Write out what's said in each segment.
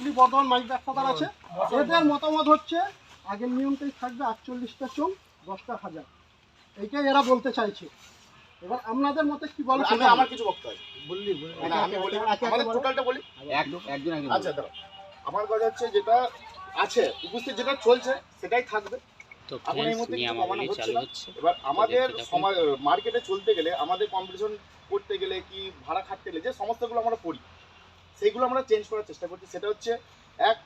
Hooghly Bardhaman mic doctor আছে। এদের মতামত হচ্ছে আগের নিয়মটাই থাকবে আটচল্লিশটা চোখ দশটা হাজার। এইটাই এরা বলতে চাইছে। এবার আপনাদের মতে কি বলে আমি আমার কিছু বক্তব্য আছে। বললি মানে আমি বলি আমাদের টোটালটা বলি? একজন একজন আচ্ছা দাঁড়াও। আমার কথা হচ্ছে যেটা আছে উপস্থিত যেটা চলছে সেটাই থাকবে। তো এখন এই মুহূর্তে কিছু কমানো হচ্ছে চালু না। হচ্ছে। এবার আমাদের মার্কেটে চলতে গেলে আমাদের কম্পিটিশন করতে গেলে কি ভাড়া খাটতে গেলে যে সমস্তগুলো আমরা করি সেইগুলো আমরা চেঞ্জ করার চেষ্টা করছি। সেটা হচ্ছে এক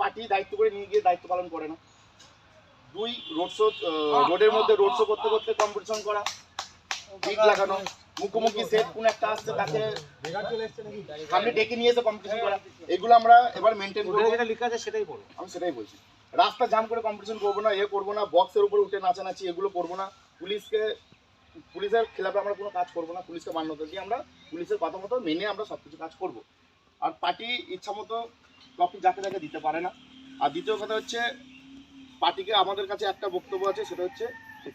পার্টি দায়িত্ব করে নিয়ে গিয়ে দায়িত্ব পালন করে না। দুই রোড শো রোডের মধ্যে রোড শো করতে করতে কম্পিটিশন করা বিট লাগানো মুখোমুখি সেট কোন একটা আসছে তাকে সামনে ডেকে নিয়ে এসে কম্পিটিশন করা। এগুলো আমরা এবার মেনটেন করব। যেটা লেখা আছে সেটাই বলো। আমি সেটাই বলছি। রাস্তা জাম করে কম্পিটিশন করব না এ করব না বক্সের উপরে উঠে নাচানাচি এগুলো করব না। পুলিশকে পুলিশের খেলাফে আমরা কোনো কাজ করব না, পুলিশকে মান্যতা দিয়ে আমরা পুলিশের কথা মতো মেনে আমরা সব কিছু কাজ করব। আর পার্টি ইচ্ছা মতো টপিক যাকে যাকে দিতে পারে না। আর দ্বিতীয় কথা হচ্ছে, পার্টিকে আমাদের কাছে একটা বক্তব্য আছে, সেটা হচ্ছে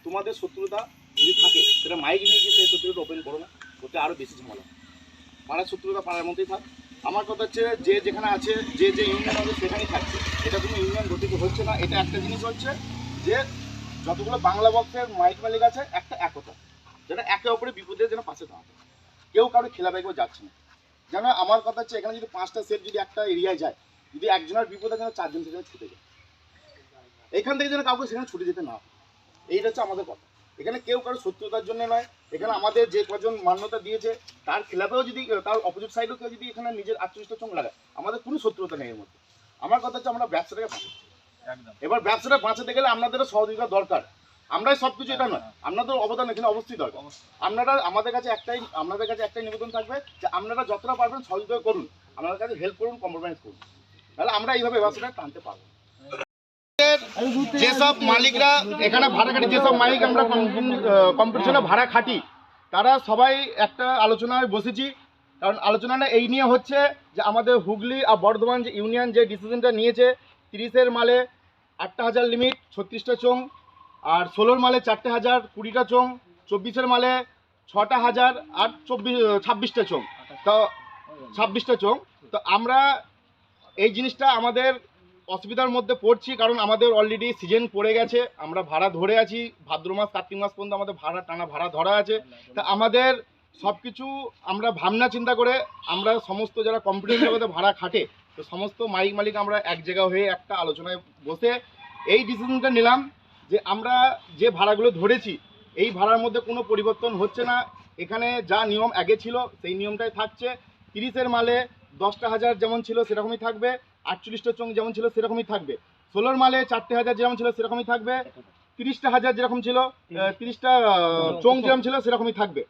তোমাদের শত্রুতা যদি থাকে, সেটা মাইক নিয়ে গিয়ে সেই শত্রুতা ওপেন করো না, ওতে আরও বেশি ঝামেলা। পাড়ার শত্রুতা পাড়ার মধ্যেই থাক। আমার কথা হচ্ছে, যে যেখানে আছে, যে যে ইউনিয়ন আছে, সেখানেই থাকছে। এটা কোনো ইউনিয়ন গঠিত হচ্ছে না, এটা একটা জিনিস হচ্ছে যে যতগুলো বাংলা বক্সের মাইক মালিক আছে, একটা একতা। যেটা একে অপরের বিপদে যেন পাশে দাঁড়াবে কেউ কারও খেলা বাইকেও যাচ্ছে না। যেন আমার কথা হচ্ছে এখানে যদি পাঁচটা সেট যদি একটা এরিয়ায় যায় যদি একজনের বিপদে যেন চারজন সেখানে ছুটে যায়। এখান থেকে যেন কাউকে সেখানে ছুটে যেতে না। এইটা হচ্ছে আমাদের কথা। এখানে কেউ কারও শত্রুতার জন্য নয়। এখানে আমাদের যে কজন মান্যতা দিয়েছে তার খেলাফেও যদি তার অপোজিট সাইডেও কেউ যদি এখানে নিজের আত্মনিষ্ঠ চোখ লাগায় আমাদের কোনো শত্রুতা নেই এর মধ্যে। আমার কথা হচ্ছে আমরা ব্যবসাটাকে বাঁচাচ্ছি। এবার ব্যবসাটা বাঁচাতে গেলে আপনাদেরও সহযোগিতা দরকার। আমরাই সব কিছু এটা নয়। আপনাদের অবদান এখানে অবশ্যই দরকার। আপনারা আমাদের কাছে একটাই আপনাদের কাছে একটাই নিবেদন থাকবে যে আপনারা যতটা পারবেন সহযোগিতা করুন। আমাদের কাছে হেল্প করুন কম্প্রোমাইজ করুন। তাহলে আমরা এইভাবে ব্যবসাটা টানতে পারব যেসব মালিকরা এখানে ভাড়া খাটি যেসব মালিক আমরা কম্পিটিশনে ভাড়া খাটি তারা সবাই একটা আলোচনায় বসেছি। কারণ আলোচনাটা এই নিয়ে হচ্ছে যে আমাদের হুগলি আর বর্ধমান যে ইউনিয়ন যে ডিসিশনটা নিয়েছে তিরিশের মালে আটটা হাজার লিমিট ছত্রিশটা চোং আর ষোলোর মালে চারটে হাজার, কুড়িটা চোং চব্বিশের মালে ছটা হাজার আর চব্বিশ ছাব্বিশটা চোং তো ছাব্বিশটা চোং তো আমরা এই জিনিসটা আমাদের অসুবিধার মধ্যে পড়ছি কারণ আমাদের অলরেডি সিজন পড়ে গেছে, আমরা ভাড়া ধরে আছি, ভাদ্র মাস, কার্তিক মাস পর্যন্ত আমাদের ভাড়া, টানা ভাড়া ধরা আছে। তা আমাদের সব কিছু আমরা ভাবনা চিন্তা করে আমরা সমস্ত যারা কম্পিটিশন জগতে ভাড়া খাটে, তো সমস্ত মালিক মালিক আমরা এক জায়গা হয়ে একটা আলোচনায় বসে এই ডিসিশনটা নিলাম। যে আমরা যে ভাড়াগুলো ধরেছি, এই ভাড়ার মধ্যে কোনো পরিবর্তন হচ্ছে না। এখানে যা নিয়ম আগে ছিল, সেই নিয়মটাই থাকছে। তিরিশের মালে দশটা হাজার যেমন ছিল, সেরকমই থাকবে। আটচল্লিশটা চোং যেমন ছিল, সেরকমই থাকবে। ষোলোর মালে চারটে হাজার যেমন ছিল, সেরকমই থাকবে। তিরিশটা হাজার যেরকম ছিল তিরিশটা চোং যেরকম ছিল, সেরকমই থাকবে।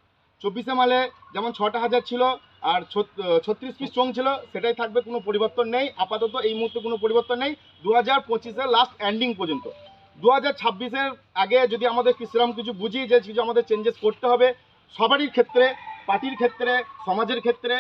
চব্বিশে মালে যেমন ছটা হাজার ছিল, আর ছত্রিশ পিস চোং ছিল, সেটাই থাকবে, কোনো পরিবর্তন নেই। আপাতত এই মুহূর্তে কোনো পরিবর্তন নেই। দু হাজার পঁচিশের লাস্ট এন্ডিং পর্যন্ত। দু হাজার ছাব্বিশের আগে যদি আমাদের সেরকম কিছু বুঝি যে কিছু আমাদের চেঞ্জেস করতে হবে সবারই ক্ষেত্রে পার্টির ক্ষেত্রে সমাজের ক্ষেত্রে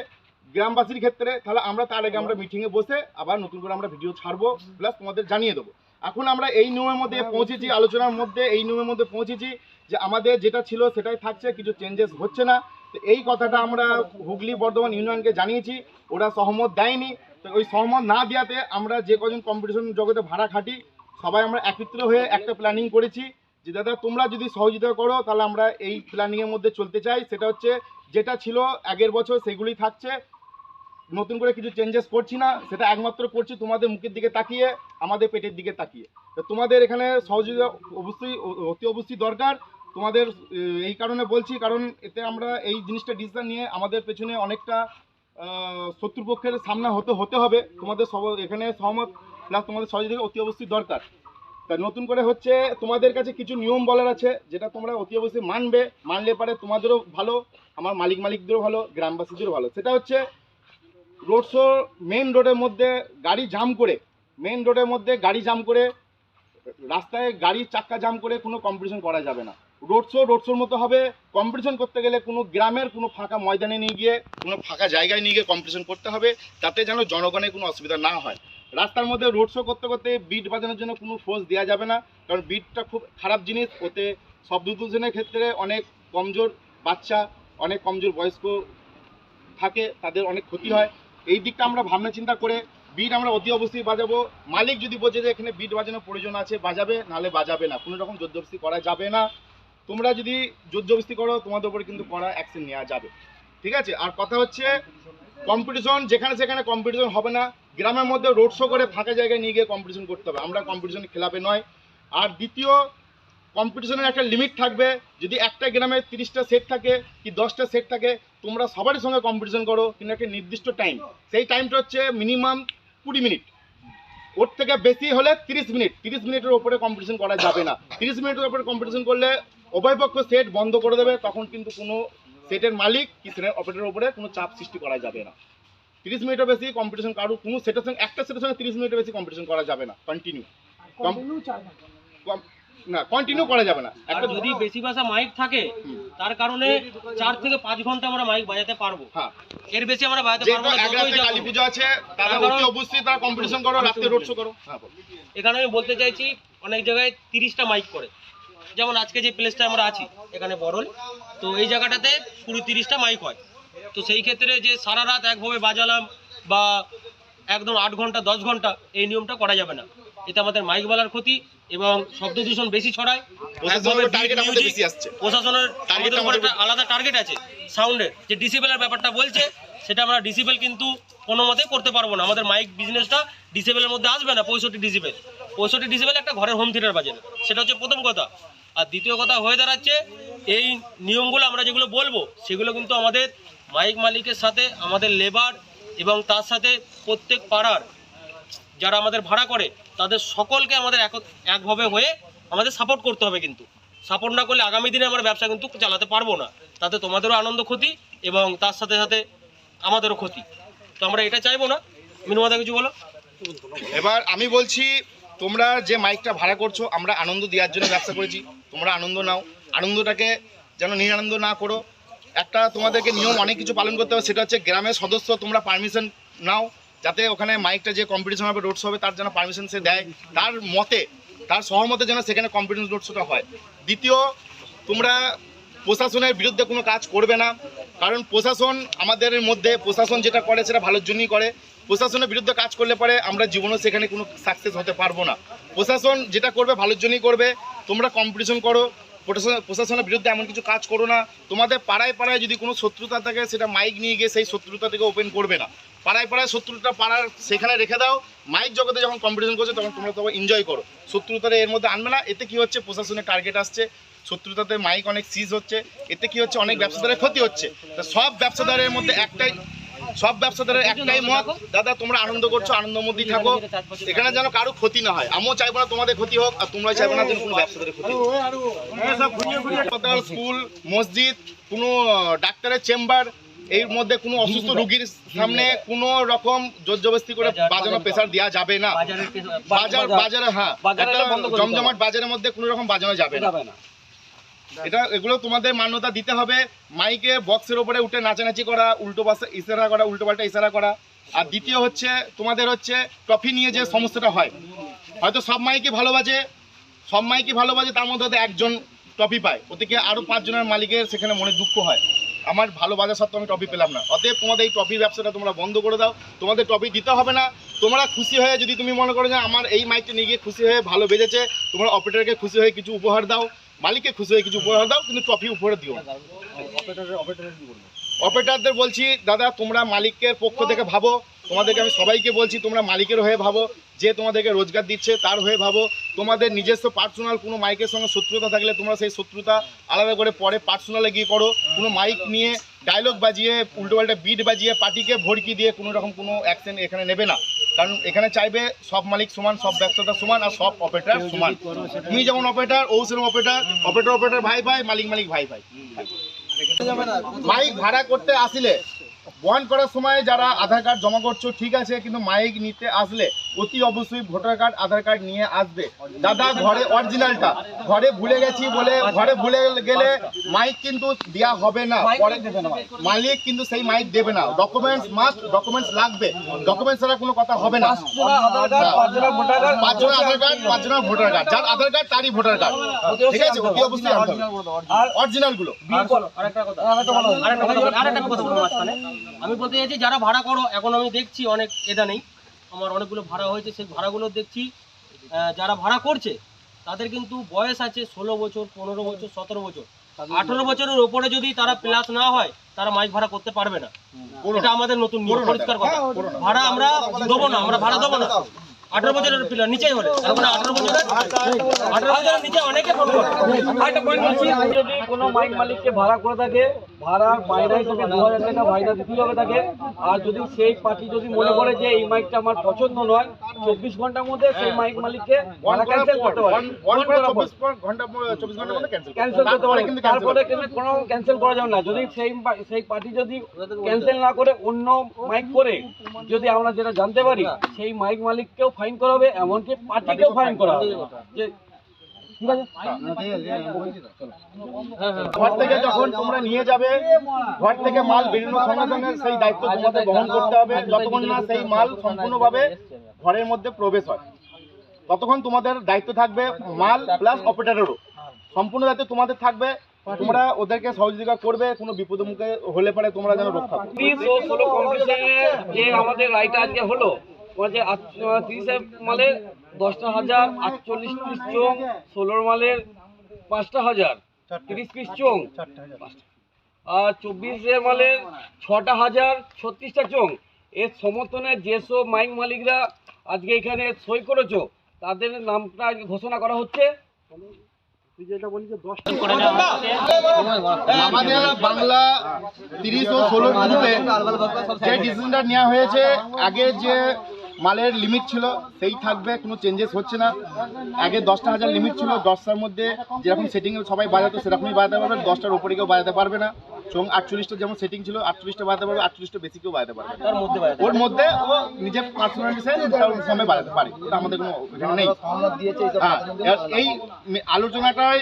গ্রামবাসীর ক্ষেত্রে তাহলে আমরা তার আগে আমরা মিটিংয়ে বসে আবার নতুন করে আমরা ভিডিও ছাড়বো প্লাস তোমাদের জানিয়ে দেবো। এখন আমরা এই নিয়মের মধ্যে পৌঁছেছি আলোচনার মধ্যে এই নিয়মের মধ্যে পৌঁছেছি যে আমাদের যেটা ছিল সেটাই থাকছে কিছু চেঞ্জেস হচ্ছে না। তো এই কথাটা আমরা হুগলি বর্ধমান ইউনিয়নকে জানিয়েছি ওরা সহমত দেয়নি। তো ওই সহমত না দেওয়াতে আমরা যে কজন কম্পিটিশন জগতে ভাড়া খাটি সবাই আমরা একত্র হয়ে একটা প্ল্যানিং করেছি যে, দাদা, তোমরা যদি সহযোগিতা করো, তাহলে আমরা এই প্ল্যানিংয়ের মধ্যে চলতে চাই। সেটা হচ্ছে, যেটা ছিল আগের বছর সেগুলি থাকছে। নতুন করে কিছু চেঞ্জেস করছি না, সেটা একমাত্র করছি তোমাদের মুখের দিকে তাকিয়ে, আমাদের পেটের দিকে তাকিয়ে। তো তোমাদের এখানে সহযোগিতা অবশ্যই, অতি অবশ্যই দরকার। তোমাদের এই কারণে বলছি, কারণ এতে আমরা এই জিনিসটা ডিসিশন নিয়ে আমাদের পেছনে অনেকটা শত্রুপক্ষের সামনা হতে হতে হবে। তোমাদের সব, এখানে সহমত। প্লাস তোমাদের সহযোগিতা অতি অবশ্যই দরকার। তা নতুন করে হচ্ছে তোমাদের কাছে কিছু নিয়ম বলার আছে, যেটা তোমরা অতি অবশ্যই মানবে। মানলে পারে তোমাদেরও ভালো, আমার মালিক মালিকদেরও ভালো, গ্রামবাসীদেরও ভালো। সেটা হচ্ছে রোড শো মেন রোডের মধ্যে গাড়ি জাম করে মেন রোডের মধ্যে গাড়ি জাম করে, রাস্তায় গাড়ির চাক্কা জাম করে কোনো কম্পিটিশন করা যাবে না। রোড শো রোড শোর মতো হবে কম্পিটিশন করতে গেলে কোনো গ্রামের কোনো ফাঁকা ময়দানে নিয়ে গিয়ে, কোনো ফাঁকা জায়গায় নিয়ে গিয়ে কম্পিটিশন করতে হবে, তাতে যেন জনগণের কোনো অসুবিধা না হয়। রাস্তার মধ্যে রোড শো করতে করতে বিট বাজানোর জন্য কোনো ফোর্স দেওয়া যাবে না। কারণ বিটটা খুব খারাপ জিনিস। ওতে শব্দ দূষণের ক্ষেত্রে অনেক কমজোর বাচ্চা, অনেক কমজোর বয়স্ক থাকে, তাদের অনেক ক্ষতি হয়। এই দিকটা আমরা ভাবনা চিন্তা করে বিট আমরা অতি অবশ্যই বাজাবো। মালিক যদি বলছে যে এখানে বিট বাজানোর প্রয়োজন আছে, বাজাবে, নাহলে বাজাবে না। কোনো রকম জোরজবস্তি করা যাবে না। তোমরা যদি জোরজবস্তি করো, তোমাদের উপরে কিন্তু করা অ্যাকশন নেওয়া যাবে। ঠিক আছে? আর কথা হচ্ছে কম্পিটিশন যেখানে সেখানে কম্পিটিশন হবে না। গ্রামের মধ্যে রোড শো করে ফাঁকা জায়গায় নিয়ে গিয়ে কম্পিটিশন করতে হবে। আমরা কম্পিটিশন খেলাপে নয়। আর দ্বিতীয় কম্পিটিশনের একটা লিমিট থাকবে। যদি একটা গ্রামে তিরিশটা সেট থাকে কি দশটা সেট থাকে, তোমরা সবারই সঙ্গে কম্পিটিশন করো। কিন্তু একটা নির্দিষ্ট টাইম সেই টাইমটা হচ্ছে মিনিমাম কুড়ি মিনিট ওর থেকে বেশি হলে তিরিশ মিনিট তিরিশ মিনিটের ওপরে কম্পিটিশন করা যাবে না। তিরিশ মিনিটের ওপরে কম্পিটিশন করলে উভয়পক্ষ সেট বন্ধ করে দেবে। তখন কিন্তু কোনো সেটের মালিক কি সেটের অপারেটরের উপরে কোনো চাপ সৃষ্টি করা যাবে না। তিরিশ মিনিটের বেশি কম্পিটিশন কারও কোনো সেটের সঙ্গে একটা সেটের সঙ্গে তিরিশ মিনিটের বেশি কম্পিটিশন করা যাবে না কন্টিনিউ না না কন্টিনিউ করা যাবে না। একটা যদি বেশি ভাষা মাইক থাকে তার কারণে চার থেকে পাঁচ ঘণ্টা আমরা মাইক বাজাতে পারব। হ্যাঁ। এর বেশি আমরা বাজাতে পারব না কালী। পুজো আছে তারা অবশ্যই তারা কম্পিটিশন করো রাতে রোড শো করো। হ্যাঁ এখানে আমি বলতে চাইছি অনেক জায়গায় তিরিশটা মাইক করে। যেমন আজকে যে প্লেসটা আমরা আছি এখানে বড়ল। তো এই জায়গাটাতে কুড়ি তিরিশটা মাইক হয়। তো সেই ক্ষেত্রে যে সারা রাত একভাবে বাজালাম বা একদম আট ঘণ্টা দশ ঘণ্টা এই নিয়মটা করা যাবে না। এতে আমাদের মাইক বালার ক্ষতি এবং শব্দ দূষণ বেশি ছড়ায়। প্রশাসনের একটা আলাদা টার্গেট আছে সাউন্ডের। যে ডিসিবেলের ব্যাপারটা বলছে সেটা আমরা ডিসিবেল কিন্তু কোনো মতে করতে পারব না। আমাদের মাইক বিজনেসটা ডিসেবেলের মধ্যে আসবে না পঁয়ষট্টি ডিসিবেল পঁয়ষট্টি ডিসিবেল একটা ঘরের হোম থিয়েটার বাজে সেটা হচ্ছে প্রথম কথা। আর দ্বিতীয় কথা হয়ে দাঁড়াচ্ছে, এই নিয়মগুলো আমরা যেগুলো বলব, সেগুলো কিন্তু আমাদের মাইক মালিকের সাথে, আমাদের লেবার এবং তার সাথে প্রত্যেক পাড়ার যারা আমাদের ভাড়া করে, তাদের সকলকে আমাদের এক- একভাবে হয়ে আমাদের সাপোর্ট করতে হবে কিন্তু। সাপোর্ট না করলে আগামী দিনে আমরা ব্যবসা কিন্তু চালাতে পারব না। তাতে তোমাদেরও আনন্দ ক্ষতি এবং তার সাথে সাথে আমাদেরও ক্ষতি। তো আমরা এটা চাইব না। মিনুমাদা কিছু বলো। এবার আমি বলছি, তোমরা যে মাইকটা ভাড়া করছ, আমরা আনন্দ দেওয়ার জন্য ব্যবসা করেছি। তোমরা আনন্দ নাও। আনন্দটাকে যেন নিরানন্দ না করো। একটা তোমাদেরকে নিয়ম অনেক কিছু পালন করতে হবে, সেটা হচ্ছে গ্রামের সদস্য, তোমরা পারমিশন নাও, যাতে ওখানে মাইকটা যে কম্পিটিশন হবে রোডস হবে, তার যেন পারমিশন সে দেয়। তার মতে, তার সহমতে যেন সেখানে কম্পিটিশন রোডসটা হয়। দ্বিতীয়, তোমরা প্রশাসনের বিরুদ্ধে কোনো কাজ করবে না। কারণ প্রশাসন আমাদের মধ্যে, প্রশাসন যেটা করে সেটা ভালোর জন্যই করে। প্রশাসনের বিরুদ্ধে কাজ করলে পরে আমরা জীবনে সেখানে কোনো সাকসেস হতে পারব না। প্রশাসন যেটা করবে ভালোর জন্যই করবে। তোমরা কম্পিটিশন করো। প্রশাসন, প্রশাসনের বিরুদ্ধে এমন কিছু কাজ করো না। তোমাদের পাড়ায় পাড়ায় যদি কোনো শত্রুতা থাকে, সেটা মাইক নিয়ে গিয়ে সেই শত্রুতা থেকে ওপেন করবে না। পাড়ায় পাড়ায় শত্রুতা পাড়ার সেখানে রেখে দাও। মাইক জগতে যখন কম্পিটিশন করছ, তখন তোমরা তখন এনজয় করো। শত্রুতাটা এর মধ্যে আনবে না। এতে কি হচ্ছে? প্রশাসনের টার্গেট আসছে। শত্রুতাতে মাইক অনেক সিজ হচ্ছে। এতে কি হচ্ছে? অনেক ব্যবসাদারের ক্ষতি হচ্ছে। তা সব ব্যবসাদারের মধ্যে একটাই সব ব্যবসাদারের একটাই মত দাদা তোমরা আনন্দ করছ মধ্যেই থাকো। এখানে যেন কারও ক্ষতি না হয়। আমিও চাইব না তোমাদের ক্ষতি হোক আর তোমরা চাইব না যেন কোনো ব্যবসাদারের ক্ষতি হাসপাতাল স্কুল মসজিদ কোনো ডাক্তারের চেম্বার এর মধ্যে কোনো অসুস্থ রোগীর সামনে কোনো রকম জোর জবস্তি করে বাজানো প্রেসার দেওয়া যাবে না। বাজার বাজারে হ্যাঁ। জমজমাট বাজারের মধ্যে কোনো রকম বাজানো যাবে না। এটা এগুলো তোমাদের মান্যতা দিতে হবে। মাইকে বক্সের উপরে উঠে নাচানাচি করা, উল্টো পাশে ইশারা করা, উল্টো পাল্টা ইশারা করা। আর দ্বিতীয় হচ্ছে, তোমাদের হচ্ছে ট্রফি নিয়ে যে সমস্যাটা হয়। হয়তো সব মাইকে ভালো বাজে, সব মাইকে ভালো বাজে, তার মধ্যে হয়তো একজন ট্রফি পায়। ওদিকে আরও পাঁচজনের মালিকের সেখানে মনে দুঃখ হয়। আমার ভালো বাজার সত্ত্বেও আমি ট্রফি পেলাম না। অতএব তোমাদের এই ট্রফির ব্যবসাটা তোমরা বন্ধ করে দাও। তোমাদের ট্রফি দিতে হবে না। তোমরা খুশি হয়ে যদি তুমি মনে করো যে আমার এই মাইকটা নিয়ে গিয়ে খুশি হয়ে ভালো বেজেছে, তোমরা অপারেটরকে খুশি হয়ে কিছু উপহার দাও। মালিককে খুশি হয়ে কিছু উপহার দাও কিন্তু ট্রফি উপহার দিও। অপারেটরদের বলছি দাদা তোমরা মালিকের পক্ষ থেকে ভাবো। তোমাদেরকে আমি সবাইকে বলছি তোমরা মালিকের হয়ে ভাবো। যে তোমাদেরকে রোজগার দিচ্ছে তার হয়ে ভাবো। তোমাদের নিজস্ব পার্সোনাল কোনো মাইকের সঙ্গে শত্রুতা থাকলে তোমরা সেই শত্রুতা আলাদা করে পরে পার্সোনালে গিয়ে করো। কোনো মাইক নিয়ে ডায়লগ বাজিয়ে উল্টোপাল্টা বিট বাজিয়ে পার্টিকে ভড়কি দিয়ে কোনো রকম কোনো অ্যাকশন এখানে নেবে না। কারণ এখানে চাইবে সব মালিক সমান, সব ব্যবসাদার সমান আর সব অপারেটার সমান। তুমি যেমন অপারেটার ও সেরকম অপারেটার অপারেটার অপারেটার ভাই ভাই, মালিক মালিক, ভাই ভাই। মাইক ভাড়া করতে আসলে বহন করার সময় যারা আধার কার্ড জমা করছ, ঠিক আছে, কিন্তু মাইক নিতে আসলে অতি অবশ্যই ভোটার কার্ড আধার কার্ড নিয়ে আসবে। দাদা ঘরে অরিজিনালটা। ঘরে ভুলে গেছি বলে ঘরে ভুলে গেলে মাইক কিন্তু দেওয়া হবে না। পরে মালিক কিন্তু সেই মাইক দেবে না। ডকুমেন্টস মাস্ট ডকুমেন্টস লাগবে। ডকুমেন্টস ছাড়া কোনো কথা হবে না। পাঁচজনের আধার কার্ড পাঁচজনের ভোটার কার্ড। যার আধার কার্ড তারই ভোটার কার্ড। ঠিক আছে? অতি অবশ্যই আনতে অরিজিনালগুলো কথা। আরেকটা কথা বলি, আরেকটা কথা বলব মাঝখানে। আমি বলতে চাইছি যারা ভাড়া করো এখন আমি দেখছি অনেক এটা নেই আমার অনেকগুলো ভাড়া হয়েছে সেই ভাড়াগুলো দেখছি যারা ভাড়া করছে তাদের কিন্তু বয়স আছে ষোলো বছর পনেরো বছর সতেরো বছর আঠেরো বছরের ওপরে যদি তারা প্লাস না হয় তারা মাইক ভাড়া করতে পারবে না এটা আমাদের নতুন নিয়ম পরিষ্কার কথা ভাড়া আমরা দেবো না আমরা ভাড়া দেবো না আঠারো বছরের পিলার নিচেই হলে তার মানে আঠারো বছরের আঠারো বছরের নিচে অনেকে ফোন করে আরেকটা পয়েন্ট বলছি যদি কোনো মাইক মালিককে ভাড়া করে থাকে ভাড়ার বাইরে হিসেবে দু হাজার টাকা ভাইরা দিতেই হবে তাকে। আর যদি সেই পার্টি যদি মনে করে যে এই মাইকটা আমার পছন্দ নয় চব্বিশ ঘণ্টার মধ্যে সেই মাইক মালিককে ভাড়া ক্যান্সেল করতে পারে। ক্যান্সেল করতে পারে তারপরে কিন্তু কোনো ক্যান্সেল করা যাবে না। যদি সেই সেই পার্টি যদি ক্যান্সেল না করে অন্য মাইক করে যদি আমরা যেটা জানতে পারি সেই মাইক মালিককেও ফাইন করা হবে এমনকি পার্টিকেও ফাইন করা হবে। যে ঠিক আছে ঘর থেকে যখন তোমরা নিয়ে যাবে ঘর থেকে মাল বেরোনোর সঙ্গে সঙ্গে সেই দায়িত্ব তোমাদের বহন করতে হবে। যতক্ষণ না সেই মাল সম্পূর্ণভাবে ঘরের মধ্যে প্রবেশ হয়। ততক্ষণ তোমাদের দায়িত্ব থাকবে মাল প্লাস অপারেটরেরও সম্পূর্ণ দায়িত্ব তোমাদের থাকবে। তোমরা ওদেরকে সহযোগিতা করবে কোনো বিপদ মুখে হলে পারে তোমরা যেন রক্ষা করো আমাদের রায়টা আজকে হলো মালের দশটা হাজার আটচল্লিশ পিস চোং ষোলোর মালের পাঁচটা হাজার তিরিশ পিস চোং আর চব্বিশের মালের ছটা হাজার ছত্রিশটা চোং এর সমর্থনে যেসব মাইক মালিকরা আজকে এখানে সই করেছ তাদের নামটা আজকে ঘোষণা করা হচ্ছে। আমাদের বাংলা তিরিশ ও ষোলো গ্রুপে যে ডিসিশনটা নেওয়া হয়েছে আগে যে মালের লিমিট ছিল সেই থাকবে কোনো চেঞ্জেস হচ্ছে না। আগে দশটা হাজার লিমিট ছিল দশটার মধ্যে যেরকম সেটিংয়ে সবাই বাজাতো সেরকমই বাজাতে পারবে দশটার উপরে কেউ বাজাতে পারবে না। এবং আটচল্লিশটা যেমন সেটিং ছিল আটচল্লিশটা বাজাতে পারবে আটচল্লিশটা বেশি কেউ বাজাতে পারবে ওর মধ্যে ও নিজের পার্সোনাল সময় বাজাতে পারে ওটা আমাদের কোনো এখানে নেই। হ্যাঁ, এই আলোচনাটায়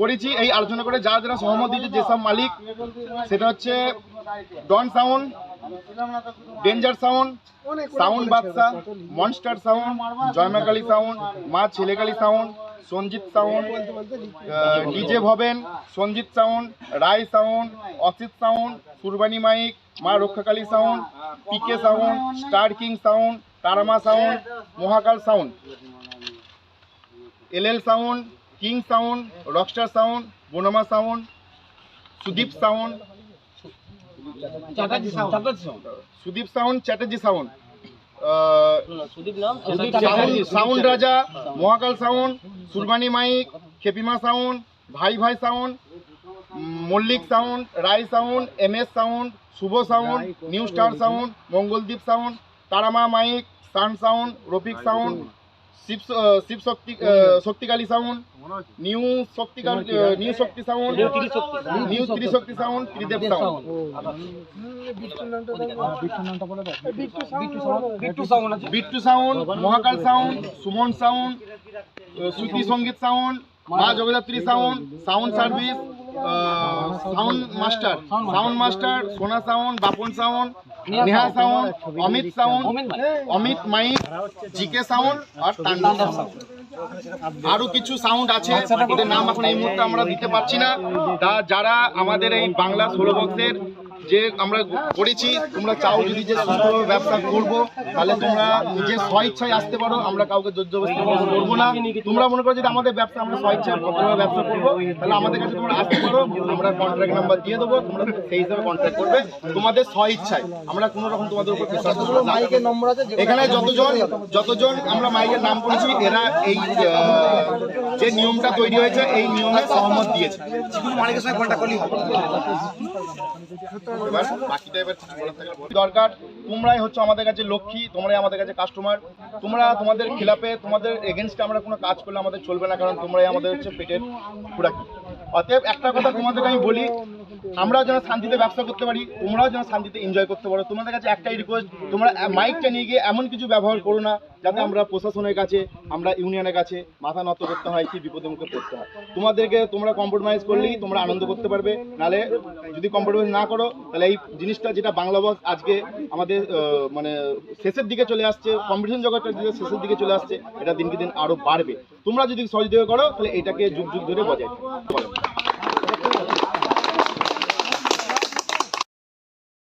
করেছি এই আলোচনা করে যারা যারা সহমত দিয়েছে যেসব মালিক সেটা হচ্ছে Don sound danger sound sound Badsha monster sound Joymakali sound Ma Chhelekali sound Sanjit sound DJ Bhaben Sanjit sound Roy sound Asit sound Surbani mike Ma Rakshakali sound PK sound star king sound Tarama sound Mahakal sound LL sound king sound rockstar sound Bonma sound Sudip sound Sudip sound Chatterjee sound. Sudip sound. Sound Raja Mahakal sound Surbani mike Khepima sound Bhai Bhai sound Mallick sound Roy sound M S sound Shubho sound new star sound Mangaldeep sound Tarama mike sun sound Rafiq sound Shiv Shiv Shakti Shaktikali sound new Shaktikal new Shakti sound new Trishakti sound. Tridev sound. Bittu sound Bittu sound Mahakal sound Suman sound Shruti Sangeet sound Ma Jagaddhatri sound sound service sound master sound master Sona sound Bapon sound Neha sound Amit sound Amit mike GK sound R Tandav sound. আরও কিছু sound আছে ওদের নাম এখন এই মুহূর্তে আমরা দিতে পারছি না। তা যারা আমাদের এই বাংলা ষোলো বক্সের যে আমরা করেছি, তোমরা চাও যদি যে সুস্থভাবে ব্যবসা করব, তাহলে তোমরা নিজের স্বইচ্ছায় আসতে পারো, আমরা কাউকে জোর করব না। তোমরা মনে করো যদি আমাদের ব্যবসা, আমরা স্বইচ্ছায় ভদ্রভাবে ব্যবসা করব, তাহলে আমাদের কাছে তোমরা আসতে পারো, আমরা কন্ট্রাক্ট নাম্বার দিয়ে দেবো, তোমরা সেই হিসাবে কন্ট্রাক্ট করবে তোমাদের স্বইচ্ছায়। আমরা কোনো রকম তোমাদের উপর প্রেসার করব এখানে যতজন যতজন আমরা মাইকের নাম করেছি, এরা এই যে নিয়মটা তৈরি হয়েছে, এই নিয়মে সহমত দিয়েছে। মালিকের সঙ্গে কন্ট্যাক্ট করলেই হবে। এবার বাকিটা এবার দরকার, তোমরাই হচ্ছে আমাদের কাছে লক্ষ্মী, তোমরাই আমাদের কাছে কাস্টমার তোমরা তোমাদের খিলাপে, তোমাদের এগেনস্টে আমরা কোনো কাজ করলে আমাদের চলবে না, কারণ তোমরাই আমাদের হচ্ছে পেটের খুঁড়াকি অতএব একটা কথা তোমাদেরকে আমি বলি আমরাও যেন শান্তিতে ব্যবসা করতে পারি, তোমরাও যেন শান্তিতে এনজয় করতে পারো। তোমাদের কাছে একটাই রিকোয়েস্ট তোমরা মাইকটা নিয়ে গিয়ে এমন কিছু ব্যবহার করো না যাতে আমরা প্রশাসনের কাছে, আমরা ইউনিয়নের কাছে মাথা নত করতে হয়, কি বিপদের মুখে পড়তে হয়। তোমাদেরকে তোমরা কম্প্রোমাইজ করলেই তোমরা আনন্দ করতে পারবে। নালে যদি কম্প্রোমাইজ না করো, তাহলে এই জিনিসটা যেটা বাংলা বক্স আজকে আমাদের মানে শেষের দিকে চলে আসছে কম্পিটিশন জগৎটা যে শেষের দিকে চলে আসছে, এটা দিনকে দিন আরও বাড়বে। তোমরা যদি সহযোগিতা করো, তাহলে এটাকে যুগ যুগ ধরে বজায়।